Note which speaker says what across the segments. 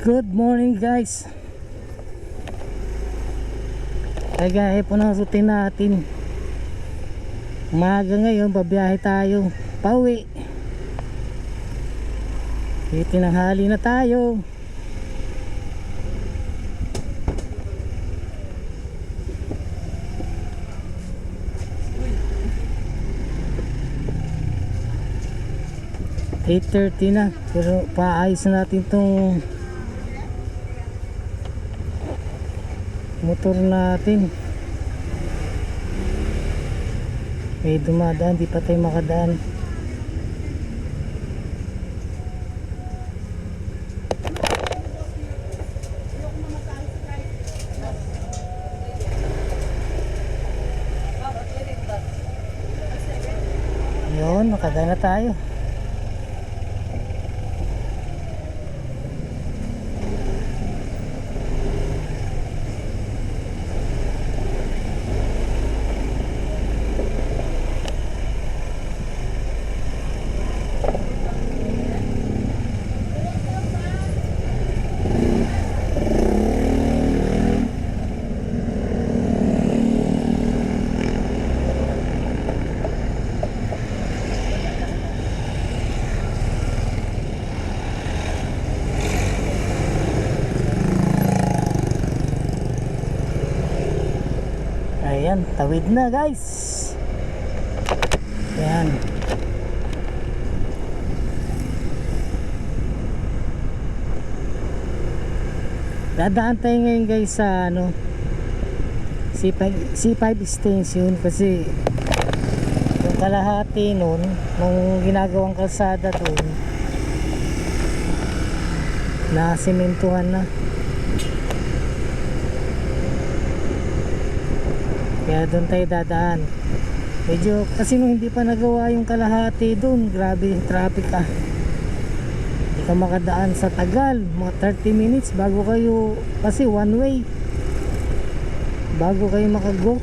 Speaker 1: Good morning guys. Kagaya po ng routine natin. Umaga ngayon babiyahe tayo. Pauwi. Itinanghali na tayo. Eight thirty na pero paayos na natin tong motor natin. May dumadaan di pa tayo makadaan. Yun makadaan na tayo Ayan, tawid na guys. Ayan. Dadaan tayo ngayon guys sa ano C5, C5 extension kasi yung kalahati nun nung ginagawang kalsada doon na simentuhan na Kaya doon tayo dadaan. Medyo kasi nung hindi pa nagawa yung kalahati doon, grabe yung traffic ah. Hindi ka makadaan sa tagal, mga 30 minutes bago kayo, kasi one way. Bago kayo makago.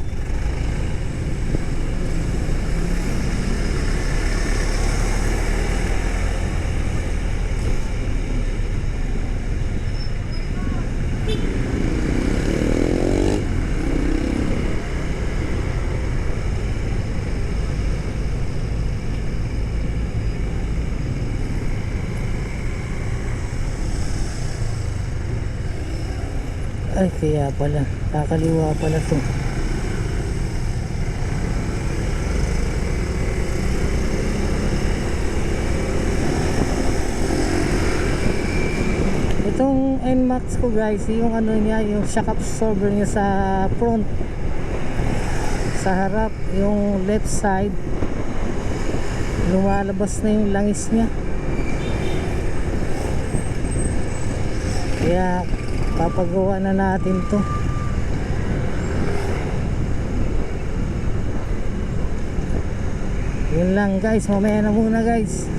Speaker 1: Ay, kaya pala. Kakaliwa pala to. Itong NMAX ko guys, yung ano niya, yung shock absorber niya sa front. Sa harap, yung left side. Lumalabas na yung langis niya. Kaya papagawa na natin to. Yun lang guys. Mamaya na muna guys.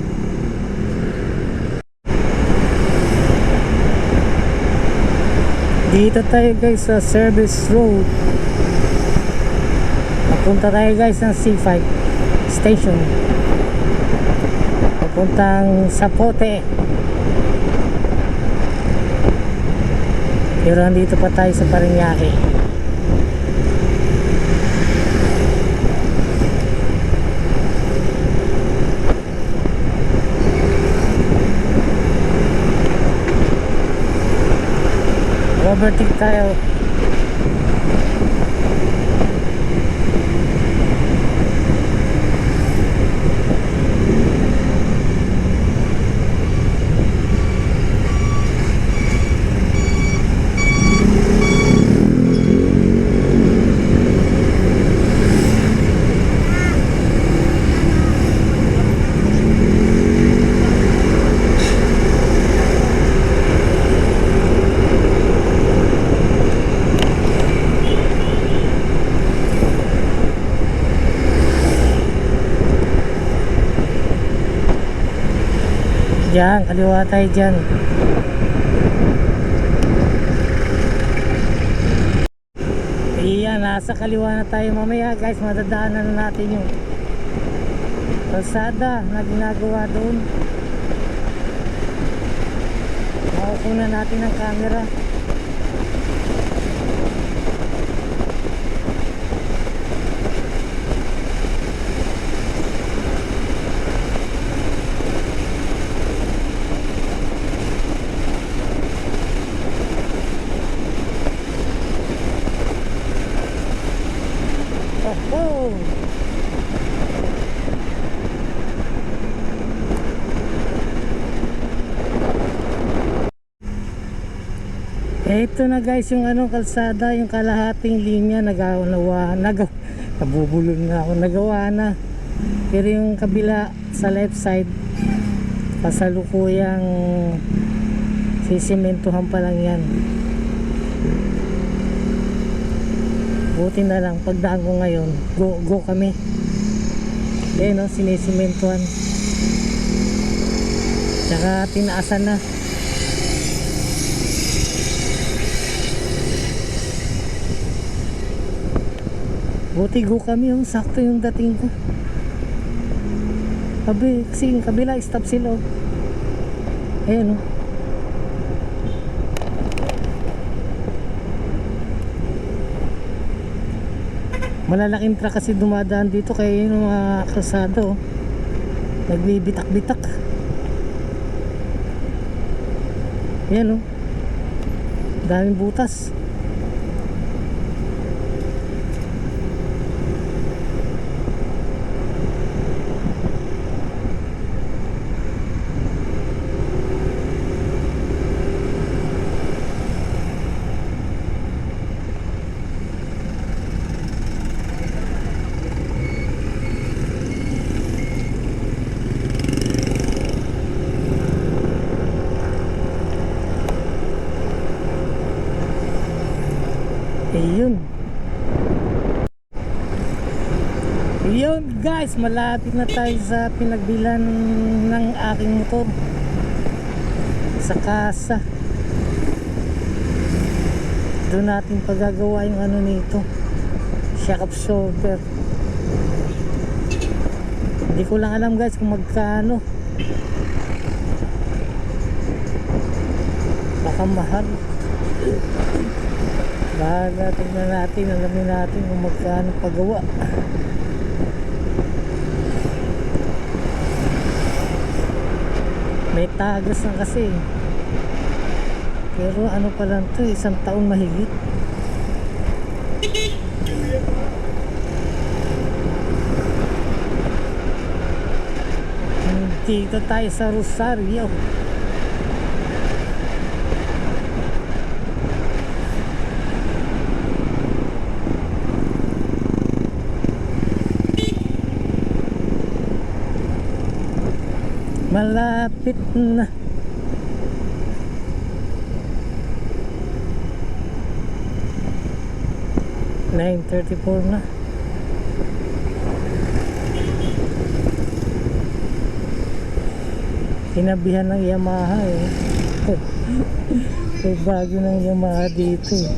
Speaker 1: Dito tayo guys sa service road. Papunta tayo guys ng C5 station. Papuntang Sapote pero andito pa tayo sa Parañaque overtake tayo Diyan, kaliwa tayo dyan. Iyan, nasa kaliwa na tayo mamaya guys. Madadaanan na natin yung kalsada na ginagawa doon. Mga kukunan natin ng camera. Oh, oh. Ito na guys yung ano kalsada, yung kalahating linya nagawa nag nabubulol na ako nagawa na. Pero yung kabila sa left side kasalukuyang sisimentohan pa lang yan. Buti na lang pagdaan ko ngayon, go go kami. Eh no, sinisimentohan. Tsaka tinaasan na. Buti go kami yung sakto yung dating ko. Sabi, kasi yung kabila, stop sila. oh. Ayan oh. Malalaking truck kasi dumadaan dito kaya yung mga kalsada oh. Nagbibitak-bitak. Ayan oh. Daming butas. Ayun. Ayun guys, malapit na tayo sa pinagbilan ng aking motor. Sa kasa. Doon natin pagagawa yung ano nito. Shock absorber. Hindi ko lang alam guys kung magkano. Baka mahal. Bahala, tingnan natin, alamin natin kung magkano pagawa. May tagas na kasi. Pero ano pa lang to, isang taon mahigit. Dito tayo sa Rosario. Malapit na. Nine thirty-four na. Sinabihan ng Yamaha eh. May bago ng Yamaha dito eh.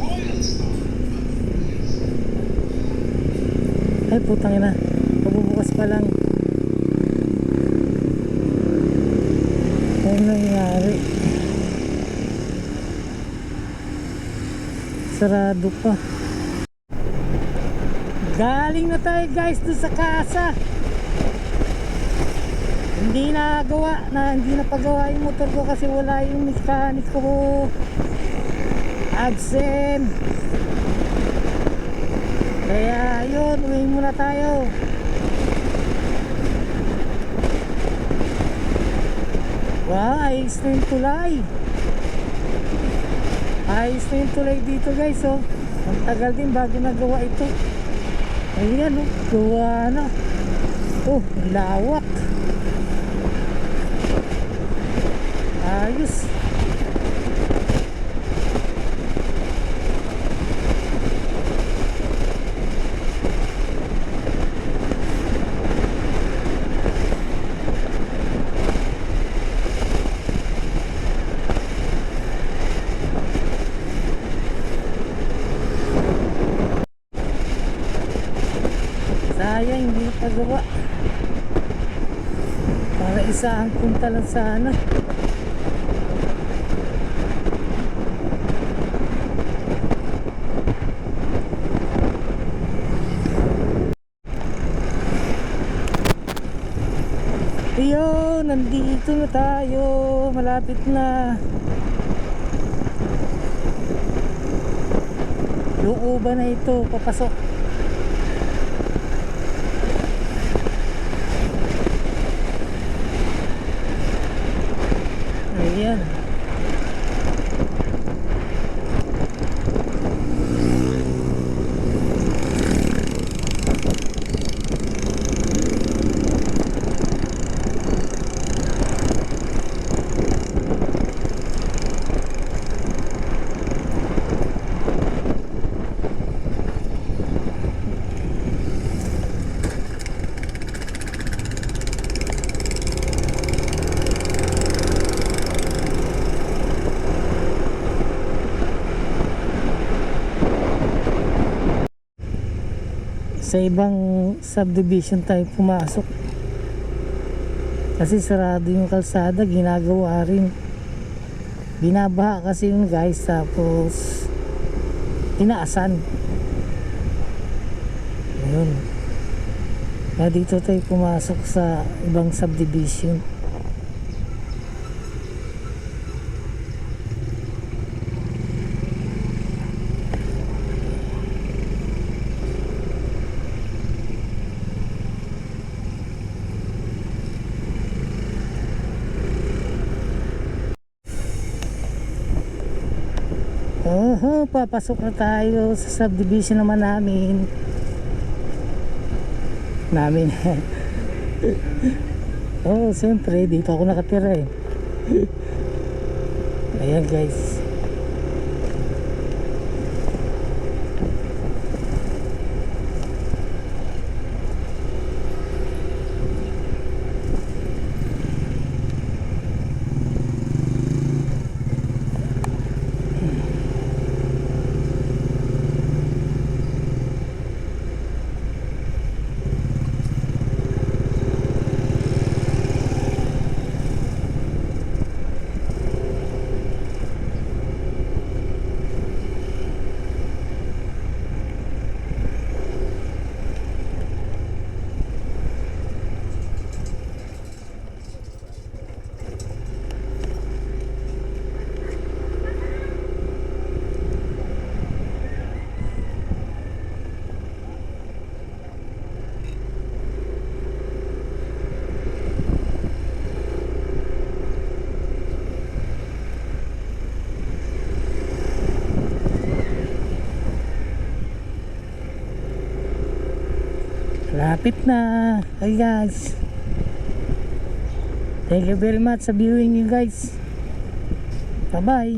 Speaker 1: Ay putang ina. Pabubukas pa lang. Ano nangyari? Sarado pa. Galing na tayo guys doon sa kasa. Hindi na gawa na hindi na pagawa yung motor ko kasi wala yung mechanic ko. Agsen. Kaya yun, uwi muna tayo. Wow, ayos na yung tulay. Ayos na yung tulay dito guys, oh. Ang tagal din bago nagawa ito. Ayan, oh. Gawa na. Oh, lawak. Ayos. Sayang, baba para isaan punta lang sana Ayun, ano. nandito na tayo. Malapit na. Looban na ito. Papasok. Sa ibang subdivision tayo pumasok. Kasi sarado yung kalsada ginagawa rin. Binabaha kasi yung guys tapos tinaasan ayun. Kaya dito tayo pumasok sa ibang subdivision Oho, papasok na tayo sa subdivision naman namin. Namin. oh, siyempre, dito ako nakatira eh. Ayan guys. Lapit na. Hi guys. Thank you very much sa viewing you guys. Bye bye.